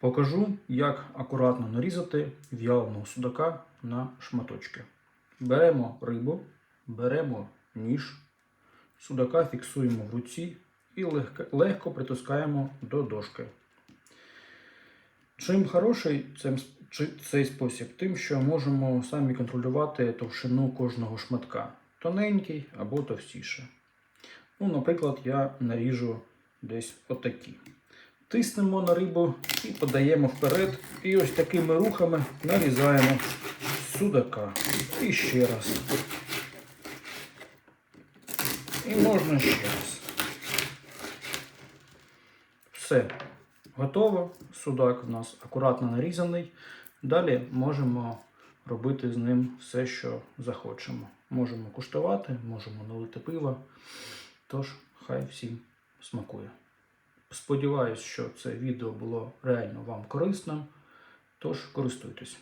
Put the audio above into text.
Покажу, як акуратно нарізати в'яленого судака на шматочки. Беремо рибу, беремо ніж, судака фіксуємо в руці і легко, притискаємо до дошки. Чим хороший цей спосіб, тим, що можемо самі контролювати товщину кожного шматка. Тоненький або товстіше. Ну, наприклад, я наріжу десь отакі. Тиснемо на рибу і подаємо вперед. І ось такими рухами нарізаємо судака. І ще раз. І можна ще раз. Все. Готово. Судак у нас акуратно нарізаний. Далі можемо робити з ним все, що захочемо. Можемо куштувати, можемо налити пива. Тож, хай всім смакує. Сподіваюсь, що це відео було реально вам корисним. Тож користуйтесь.